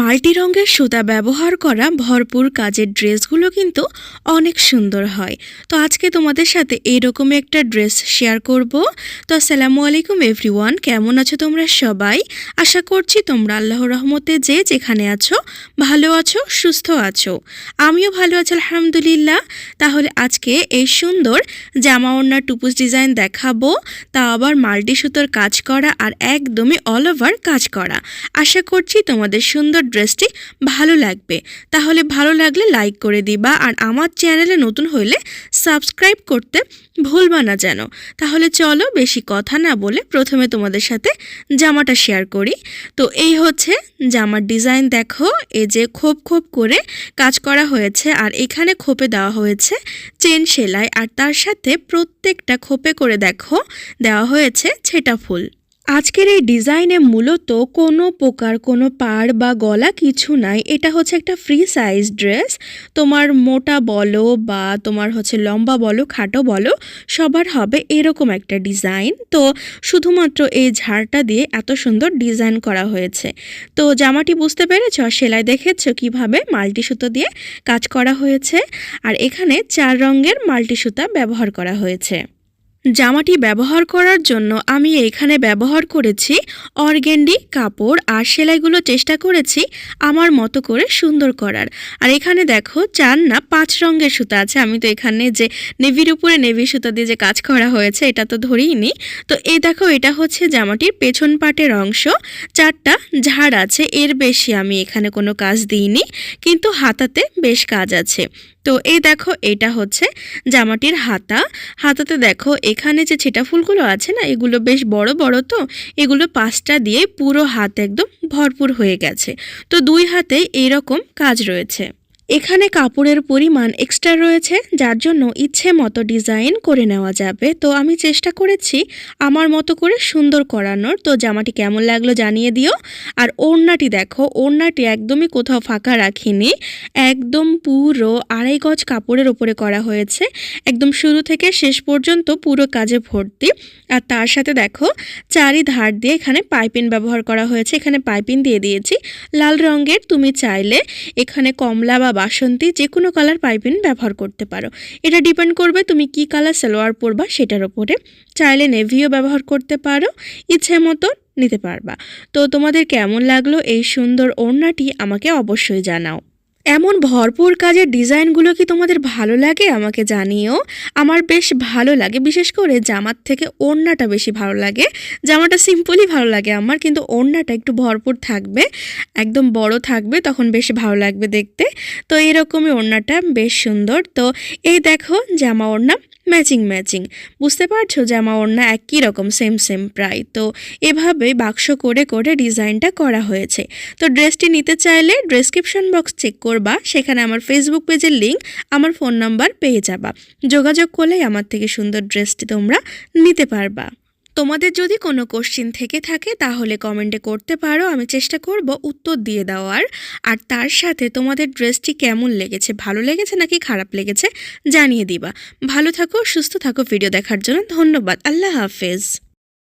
Multi রঙের সুতা ব্যবহার করা ভরপুর কাজের ড্রেসগুলো কিন্তু অনেক সুন্দর হয়। তো আজকে তোমাদের সাথে এরকম একটা ড্রেস শেয়ার করব। তো আসসালামু আলাইকুম এভরিওয়ান, কেমন আছো তোমরা সবাই? আশা করছি তোমরা আল্লাহর রহমতে যে যেখানে আছো, ভালো আছো, সুস্থ আছো। আমিও ভালো আছি, আলহামদুলিল্লাহ। তাহলে আজকে এই সুন্দর জামা ওড়নার টুপুস ডিজাইন দেখাবো। তা আবার মাল্টি সুতোর কাজ করা আর একদমই অল ওভার কাজ করা। আশা করছি তোমাদের সুন্দর ড্রেসটি ভালো লাগবে। তাহলে ভালো লাগলে লাইক করে দিবা আর আমার চ্যানেলে নতুন হইলে সাবস্ক্রাইব করতে ভুলবা না যেন। তাহলে চলো বেশি কথা না বলে প্রথমে তোমাদের সাথে জামাটা শেয়ার করি। তো এই হচ্ছে জামার ডিজাইন দেখো, এই যে খোপ খোপ করে কাজ করা হয়েছে আর এখানে খোপে দেওয়া হয়েছে চেন সেলাই আর তার সাথে প্রত্যেকটা খোপে করে দেখো, দেওয়া হয়েছে ছেটা ফুল। আজকের এই ডিজাইনে মূলত কোনো প্রকার কোনো পাড় বা গলা কিছু নাই। এটা হচ্ছে একটা ফ্রি সাইজ ড্রেস তোমার মোটা বলো বা তোমার হচ্ছে লম্বা বলো, খাটো বলো, সবার হবে এরকম একটা ডিজাইন। তো শুধুমাত্র এই ঝাড়টা দিয়ে এত সুন্দর ডিজাইন করা হয়েছে। তো জামাটি বুঝতে পেরেছ? সেলাই দেখেছ কীভাবে? মাল্টি সুতো দিয়ে কাজ করা হয়েছে। আর এখানে চার রঙের মাল্টি সুতা ব্যবহার করা হয়েছে। জামাটি ব্যবহার করার জন্য আমি এখানে ব্যবহার করেছি অর্গেন্ডি, কাপড় আর সেলাইগুলো চেষ্টা করেছি আমার মতো করে সুন্দর করার। আর এখানে দেখো, চার না, পাঁচ রঙের সুতা আছে। আমি তো এখানে যে নেভির উপরে নেভি সুতা দিয়ে যে কাজ করা হয়েছে, এটা তো ধরেই নি। তো এই দেখো, এটা হচ্ছে জামাটির পেছন পাটের অংশ। চারটা ঝাড় আছে, এর বেশি আমি এখানে কোনো কাজ দিইনি। কিন্তু হাতাতে বেশ কাজ আছে। তো এই দেখো, এটা হচ্ছে জামাটির হাতা। হাতাতে দেখো, এখানে যে ছেটা ফুলগুলো আছে না, এগুলো বেশ বড় বড় তো, এগুলো পাঁচটা দিয়ে পুরো হাত একদম ভরপুর হয়ে গেছে। তো দুই হাতে এইরকম কাজ রয়েছে। এখানে কাপড়ের পরিমাণ এক্সট্রা রয়েছে, যার জন্য ইচ্ছে মতো ডিজাইন করে নেওয়া যাবে। তো আমি চেষ্টা করেছি আমার মতো করে সুন্দর করানোর। তো জামাটি কেমন লাগল জানিয়ে দিও। আর ওড়নাটি দেখো, ওড়নাটি একদমই কোথাও ফাঁকা রাখিনি। একদম পুরো আড়াই গজ কাপড়ের ওপরে করা হয়েছে। একদম শুরু থেকে শেষ পর্যন্ত পুরো কাজে ভর্তি। আর তার সাথে দেখো চারি ধার দিয়ে এখানে পাইপিন ব্যবহার করা হয়েছে। এখানে পাইপিন দিয়ে দিয়েছি। লাল রঙের তুমি চাইলে এখানে কমলা বা বাসন্তী যে কোনো কালার পাইপিন ব্যবহার করতে পারো। এটা ডিপেন্ড করবে তুমি কি কালার সালোয়ার পরবা সেটার ওপরে চাইলে নেভিও ব্যবহার করতে পারো, ইচ্ছে মতো নিতে পারবা। তো তোমাদের কেমন লাগল এই সুন্দর ওড়নাটি আমাকে অবশ্যই জানাও। এমন ভরপুর কাজের ডিজাইনগুলো কি তোমাদের ভালো লাগে? আমাকে জানিও। আমার বেশ ভালো লাগে। বিশেষ করে জামার থেকে ওড়নাটা বেশি ভালো লাগে। জামাটা সিম্পলই ভালো লাগে আমার, কিন্তু ওড়নাটা একটু ভরপুর থাকবে, একদম বড় থাকবে, তখন বেশ ভালো লাগবে দেখতে। তো এরকমই ওড়নাটা, বেশ সুন্দর। তো এই দেখো জামা ওড়না। Matching matching. বুঝতে পারছ জামা ওড়না একই রকম সেম সেম প্রায়। তো এভাবে বাক্স করে করে ডিজাইনটা করা হয়েছে। তো ড্রেসটি নিতে চাইলে ডেসক্রিপশন বক্স চেক করবা। সেখানে আমার ফেসবুক পেজের লিঙ্ক আমার ফোন নাম্বার পেয়ে যাবা। যোগাযোগ করলেই আমার থেকে সুন্দর ড্রেসটি তোমরা নিতে পারবা। তোমাদের যদি কোনো কোশ্চিন থেকে থাকে, তাহলে কমেন্টে করতে পারো। আমি চেষ্টা করব উত্তর দিয়ে দেওয়ার। আর তার সাথে তোমাদের ড্রেসটি কেমন লেগেছে? ভালো লেগেছে নাকি খারাপ লেগেছে? জানিয়ে দিবা। ভালো থাকো, সুস্থ থাকো। ভিডিও দেখার জন্য ধন্যবাদ। আল্লাহ হাফেজ।